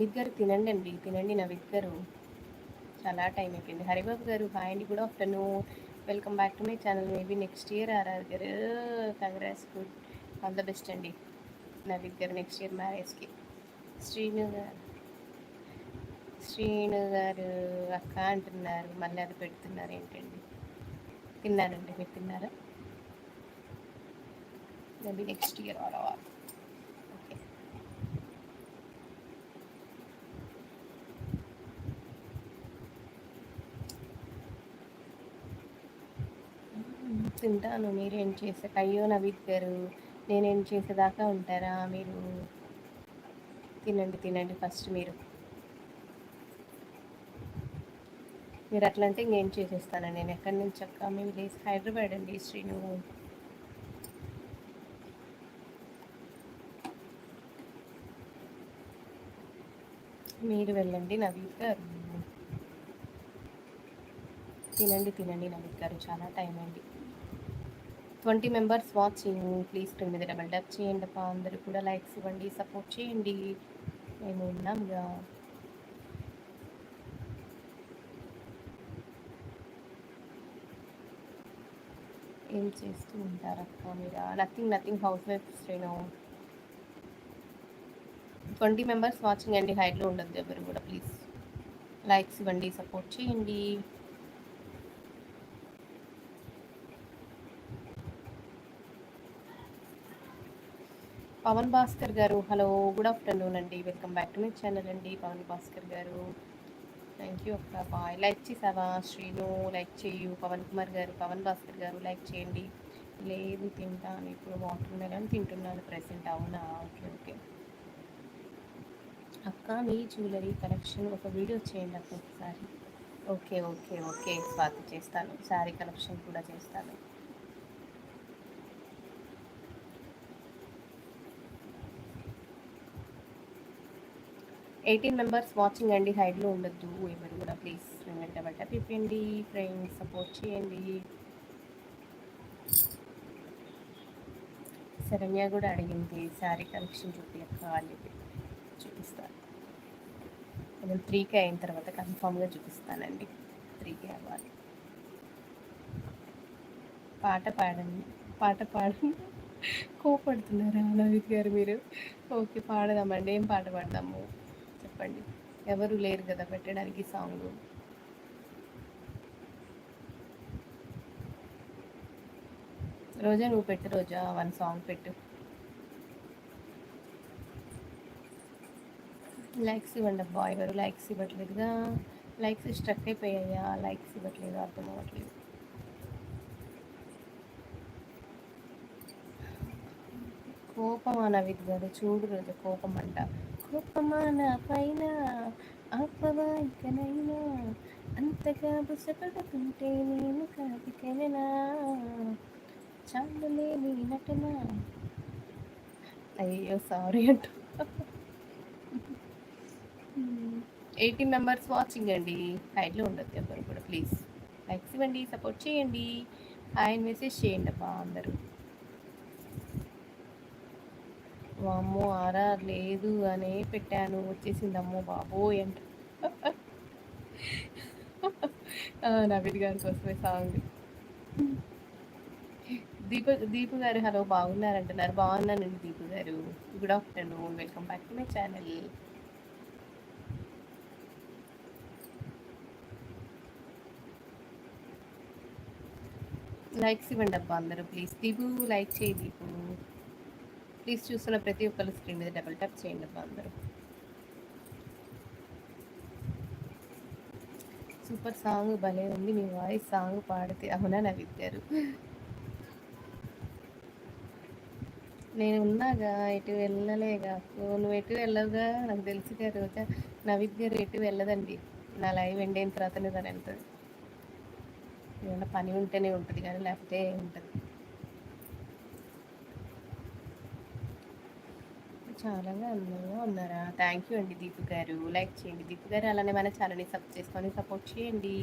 నవీద్ గారు తినండి అండి తినండి నవీద్ గారు చాలా టైం అయిపోయింది. హరిబాబు గారు హాయ్ అండి good afternoon welcome back to my channel maybe next year RR గారు. Congrats good all the best అండి. నవీద్ గారు నెక్స్ట్ ఇయర్ మ్యారేజ్కి శ్రీను గారు. శ్రీను గారు అక్క అంటున్నారు. మళ్ళీ అది పెడుతున్నారు ఏంటండి? తిన్నానండి మీరు తిన్నారా? Maybe next year R R okay తింటాను. మీరేం చేసాక అయ్యో నవీద్ గారు నేనేం చేసేదాకా ఉంటారా? మీరు తినండి తినండి ఫస్ట్ మీరు. మీరు అట్లా అంటే ఇంకేం చేసేస్తాను? నేను ఎక్కడి నుంచి అక్క? మీ విలేజ్ హైదరాబాద్ అండి శ్రీను. మీరు వెళ్ళండి నవీద్ గారు. తినండి తినండి నవీద్ గారు. చాలా టైం అండి ట్వంటీ మెంబర్స్ వాచింగ్ ప్లీజ్ టూ మీద డబల్ టప్ చేయండి అప్ప అందరూ కూడా లైక్స్ ఇవ్వండి సపోర్ట్ చేయండి. మేము ఉన్నాంగా ఏం చేస్తూ ఉంటారక్క మీరు? Nothing nothing house wife Sreenu twenty members watching అండి హైట్లో ఉండద్దు ఎవరు కూడా ప్లీజ్. లైక్స్ ఇవ్వండి సపోర్ట్ చేయండి. పవన్ భాస్కర్ గారు. హలో గుడ్ ఆఫ్టర్నూన్ అండి. Welcome back to my channel అండి పవన్ భాస్కర్ గారు. థ్యాంక్ యూ అక్క బాయ్. లైక్ చేసావా? శ్రీను లైక్ చేయు. పవన్ కుమార్ గారు పవన్ భాస్కర్ గారు లైక్ చేయండి. లేదు తింటాను. ఇప్పుడు వాటర్ మెలన్ తింటున్నాను ప్రెసెంట్. అవునా? Okay okay. అక్క మీ జ్యువెలరీ కలెక్షన్ ఒక వీడియో చేయండి అక్క ఒకసారి. Okay okay okay. స్వాతి చేస్తాను. శారీ కలెక్షన్ కూడా చేస్తాను. ఎయిటీన్ మెంబర్స్ వాచింగ్ అండి హైడ్లో ఉండొద్దు ఎవరు కూడా ప్లీజ్ వెంట బట్ట పిప్పండి ఫ్రెండ్స్ సపోర్ట్ చేయండి. శరణ్య కూడా అడిగింది శారీ కలెక్షన్ చూపి చూపిస్తాను. నేను త్రీకే అయిన తర్వాత కన్ఫామ్గా చూపిస్తానండి. త్రీకే అవ్వాలి. పాట పాడండి. పాట పాడండి. కోపడుతున్నారా నవీత్ గారు మీరు? ఓకే పాడదామండి. ఏం పాట పాడదాము? చెప్పండి. ఎవరు లేరు కదా పెట్టడానికి సాంగ్. రోజా నువ్వు పెట్టు రోజా వన్ సాంగ్ పెట్టు. లైక్స్ ఇవ్వండి అబ్బా ఎవరు లైక్స్ ఇవ్వట్లేదుగా లైక్స్ స్ట్రక్ అయిపోయాయా? లైక్స్ ఇవ్వట్లేదు అర్థం అవ్వట్లేదు. కోపమా నవిద్ గారు చూడు రోజు కోపం అంట. కోపమా నా పైన ఆపవా అంతగా బుసపడుతుంటే నేను కాదికననా? చాలులే లేని నటన. అయ్యో సారీ అంట. ఎయిటీ మెంబర్స్ వాచింగ్ అండి. హైడ్లో ఉండొద్దు ఎవరు కూడా ప్లీజ్ లైక్స్ ఇవ్వండి సపోర్ట్ చేయండి. ఆయన మెసేజ్ చేయండి అబ్బా అందరూ. వామ్మో ఆరా లేదు అనే పెట్టాను. వచ్చేసింది అమ్మో బాబోయ్ అంట. నవీద్ గారి కోసమే సాంగ్. దీప దీపు గారు హలో బాగున్నారంటున్నారు. బాగున్నానండి దీపు గారు. Good afternoon. Welcome back to my channel. Likes ఇవ్వండి అబ్బా అందరూ ప్లీజ్. దీపు లైక్ చేయి దీపు. ప్లీజ్ చూస్తున్న ప్రతి ఒక్కరు స్క్రీన్ మీద డబుల్ ట్యాప్ చేయండి అబ్బా అందరూ. సూపర్ సాంగ్ భలే ఉంది మీ వాయిస్ సాంగ్ పాడితే అవునా నా విద్యారు నేను ఉన్నాగా ఎటు వెళ్ళలేగా నువ్వు ఎటు వెళ్ళవుగా? నాకు తెలిసి రోజా. నా విద్యారు ఎటు వెళ్ళదండి. నా లైవ్ ఎండ్ అయిన తర్వాతనే తను వెళ్తుంది ఏమైనా పని ఉంటేనే ఉంటుంది కానీ లేకపోతే ఉంటుంది. చాలా అందంగా ఉన్నారా? థ్యాంక్ యూ అండి దీపు గారు. లైక్ చేయండి. దీపు గారు అలానే మన ఛానల్ని సబ్ చేసుకొని సపోర్ట్ చేయండి.